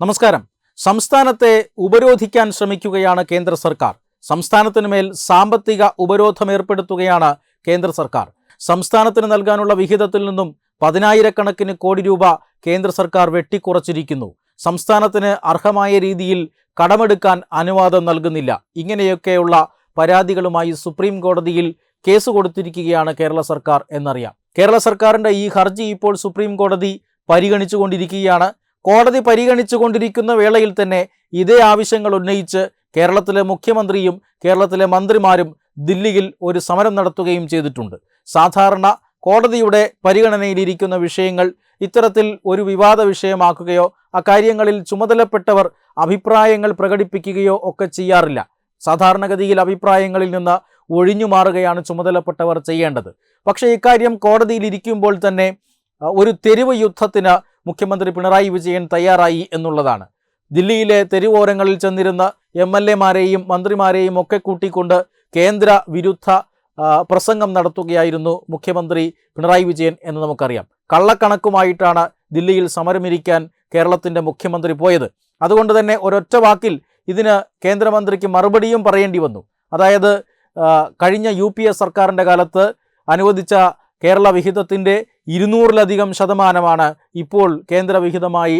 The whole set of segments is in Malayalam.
നമസ്കാരം. സംസ്ഥാനത്തെ ഉപരോധിക്കാൻ ശ്രമിക്കുകയാണ് കേന്ദ്ര സർക്കാർ. സംസ്ഥാനത്തിന് മേൽ സാമ്പത്തിക ഉപരോധം ഏർപ്പെടുത്തുകയാണ് കേന്ദ്ര സർക്കാർ. സംസ്ഥാനത്തിന് നൽകാനുള്ള വിഹിതത്തിൽ നിന്നും പതിനായിരക്കണക്കിന് കോടി രൂപ കേന്ദ്ര സർക്കാർ വെട്ടിക്കുറച്ചിരിക്കുന്നു. സംസ്ഥാനത്തിന് അർഹമായ രീതിയിൽ കടമെടുക്കാൻ അനുവാദം നൽകുന്നില്ല. ഇങ്ങനെയൊക്കെയുള്ള പരാതികളുമായി സുപ്രീം കോടതിയിൽ കേസ് കൊടുത്തിരിക്കുകയാണ് കേരള സർക്കാർ എന്നറിയാം. കേരള സർക്കാരിന്റെ ഈ ഹർജി ഇപ്പോൾ സുപ്രീം കോടതി പരിഗണിച്ചുകൊണ്ടിരിക്കുകയാണ്. കോടതി പരിഗണിച്ചുകൊണ്ടിരിക്കുന്ന വേളയിൽ തന്നെ ഇതേ ആവശ്യങ്ങൾ ഉന്നയിച്ച് കേരളത്തിലെ മുഖ്യമന്ത്രിയും കേരളത്തിലെ മന്ത്രിമാരും ദില്ലിയിൽ ഒരു സമരം നടത്തുകയും ചെയ്തിട്ടുണ്ട്. സാധാരണ കോടതിയുടെ പരിഗണനയിലിരിക്കുന്ന വിഷയങ്ങൾ ഇത്തരത്തിൽ ഒരു വിവാദ വിഷയമാക്കുകയോ അക്കാര്യങ്ങളിൽ ചുമതലപ്പെട്ടവർ അഭിപ്രായങ്ങൾ പ്രകടിപ്പിക്കുകയോ ഒക്കെ ചെയ്യാറില്ല. സാധാരണഗതിയിൽ അഭിപ്രായങ്ങളിൽ നിന്ന് ഒഴിഞ്ഞു മാറുകയാണ് ചുമതലപ്പെട്ടവർ ചെയ്യേണ്ടത്. പക്ഷേ ഇക്കാര്യം കോടതിയിൽ ഇരിക്കുമ്പോൾ തന്നെ ഒരു തെരുവ് യുദ്ധത്തിന് മുഖ്യമന്ത്രി പിണറായി വിജയൻ തയ്യാറായി എന്നുള്ളതാണ്. ദില്ലിയിലെ തെരുവോരങ്ങളിൽ ചെന്നിരുന്ന എം എൽ എമാരെയും മന്ത്രിമാരെയും ഒക്കെ കൂട്ടിക്കൊണ്ട് കേന്ദ്ര വിരുദ്ധ പ്രസംഗം നടത്തുകയായിരുന്നു മുഖ്യമന്ത്രി പിണറായി വിജയൻ എന്ന് നമുക്കറിയാം. കള്ളക്കണക്കുമായിട്ടാണ് ദില്ലിയിൽ സമരമിരിക്കാൻ കേരളത്തിന്റെ മുഖ്യമന്ത്രി പോയത്. അതുകൊണ്ട് തന്നെ ഒരൊറ്റ വാക്കിൽ ഇതിന് കേന്ദ്രമന്ത്രിക്ക് മറുപടിയും പറയേണ്ടി വന്നു. അതായത് കഴിഞ്ഞ യു പി എ സർക്കാരിന്റെ കാലത്ത് അനുവദിച്ച കേരള വിഹിതത്തിന്റെ ഇരുന്നൂറിലധികം ശതമാനമാണ് ഇപ്പോൾ കേന്ദ്രവിഹിതമായി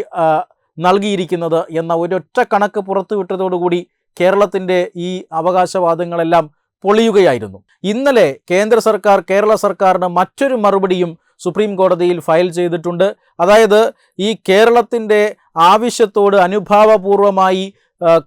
നൽകിയിരിക്കുന്നത് എന്ന ഒരൊറ്റ കണക്ക് പുറത്തുവിട്ടതോടുകൂടി കേരളത്തിന്റെ ഈ അവകാശവാദങ്ങളെല്ലാം പൊളിയുകയായിരുന്നു. ഇന്നലെ കേന്ദ്ര സർക്കാർ കേരള സർക്കാരിന് മറ്റൊരു മറുപടിയും സുപ്രീം കോടതിയിൽ ഫയൽ ചെയ്തിട്ടുണ്ട്. അതായത് ഈ കേരളത്തിന്റെ ആവശ്യത്തോട് അനുഭാവപൂർവമായി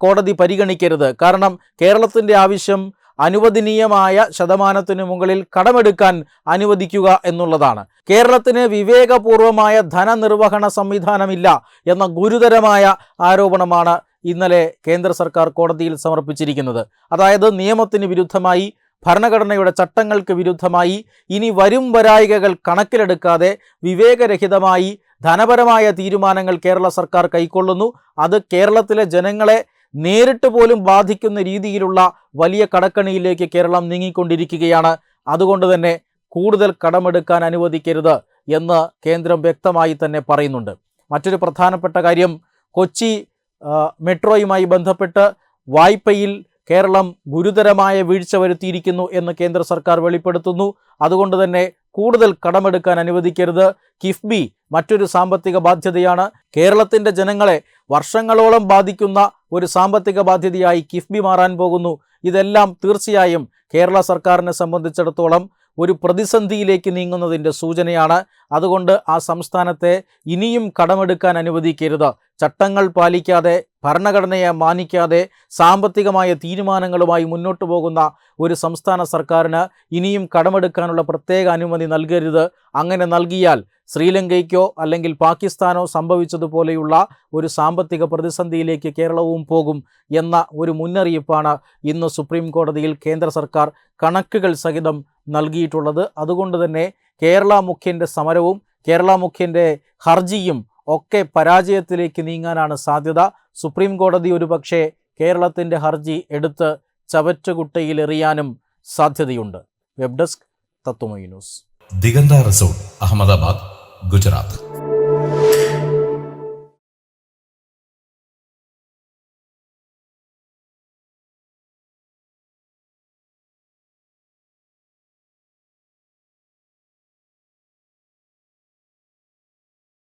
കോടതി പരിഗണിക്കരുത്. കാരണം കേരളത്തിന്റെ ആവശ്യം അനുവദനീയമായ ശതമാനത്തിന് മുകളിൽ കടമെടുക്കാൻ അനുവദിക്കുക എന്നുള്ളതാണ്. കേരളത്തിന് വിവേകപൂർവമായ ധനനിർവഹണ സംവിധാനമില്ല എന്ന ഗുരുതരമായ ആരോപണമാണ് ഇന്നലെ കേന്ദ്ര സർക്കാർ കോടതിയിൽ സമർപ്പിച്ചിരിക്കുന്നത്. അതായത് നിയമത്തിന് വിരുദ്ധമായി ഭരണഘടനയുടെ ചട്ടങ്ങൾക്ക് വിരുദ്ധമായി ഇനി വരും വരായികകൾ കണക്കിലെടുക്കാതെ വിവേകരഹിതമായി ധനപരമായ തീരുമാനങ്ങൾ കേരള സർക്കാർ കൈക്കൊള്ളുന്നു. അത് കേരളത്തിലെ ജനങ്ങളെ നേരിട്ട് പോലും ബാധിക്കുന്ന രീതിയിലുള്ള വലിയ കടക്കണിയിലേക്ക് കേരളം നീങ്ങിക്കൊണ്ടിരിക്കുകയാണ്. അതുകൊണ്ട് തന്നെ കൂടുതൽ കടമെടുക്കാൻ അനുവദിക്കരുത് എന്ന് കേന്ദ്രം വ്യക്തമായി തന്നെ പറയുന്നുണ്ട്. മറ്റൊരു പ്രധാനപ്പെട്ട കാര്യം കൊച്ചി മെട്രോയുമായി ബന്ധപ്പെട്ട് വായ്പയിൽ കേരളം ഗുരുതരമായ വീഴ്ച വരുത്തിയിരിക്കുന്നു എന്ന് കേന്ദ്ര സർക്കാർ വെളിപ്പെടുത്തുന്നു. അതുകൊണ്ട് തന്നെ കൂടുതൽ കടമെടുക്കാൻ അനുവദിക്കരുത്. കിഫ്ബി മറ്റൊരു സാമ്പത്തിക ബാധ്യതയാണ്. കേരളത്തിന്റെ ജനങ്ങളെ വർഷങ്ങളോളം ബാധിക്കുന്ന ഒരു സാമ്പത്തിക ബാധ്യതയായി കിഫ്ബി മാറാൻ പോകുന്നു. ഇതെല്ലാം തീർച്ചയായും കേരള സർക്കാരിനെ സംബന്ധിച്ചിടത്തോളം ഒരു പ്രതിസന്ധിയിലേക്ക് നീങ്ങുന്നതിന്റെ സൂചനയാണ്. അതുകൊണ്ട് ആ സംസ്ഥാനത്തെ ഇനിയും കടമെടുക്കാൻ അനുവദിക്കരുത്. ചട്ടങ്ങൾ പാലിക്കാതെ ഭരണഘടനയെ മാനിക്കാതെ സാമ്പത്തികമായ തീരുമാനങ്ങളുമായി മുന്നോട്ടു പോകുന്ന ഒരു സംസ്ഥാന സർക്കാരിന് ഇനിയും കടമെടുക്കാനുള്ള പ്രത്യേക അനുമതി നൽകരുത്. അങ്ങനെ നൽകിയാൽ ശ്രീലങ്കയ്ക്കോ അല്ലെങ്കിൽ പാകിസ്ഥാനോ സംഭവിച്ചതുപോലെയുള്ള ഒരു സാമ്പത്തിക പ്രതിസന്ധിയിലേക്ക് കേരളവും പോകും എന്ന ഒരു മുന്നറിയിപ്പാണ് ഇന്ന് സുപ്രീം കോടതിയിൽ കേന്ദ്ര സർക്കാർ കണക്കുകൾ സഹിതം നൽകിയിട്ടുള്ളത്. അതുകൊണ്ട് തന്നെ കേരള മുഖ്യന്റെ സമരവും കേരള മുഖ്യന്റെ ഹർജിയും ഒക്കെ പരാജയത്തിലേക്ക് നീങ്ങാനാണ് സാധ്യത. സുപ്രീം കോടതി ഒരുപക്ഷെ കേരളത്തിന്റെ ഹർജി എടുത്ത് ചവറ്റുകുട്ടയിൽ എറിയാനും സാധ്യതയുണ്ട്. Web desk Tatwamayi news. Diganta resort Ahmedabad Gujarat.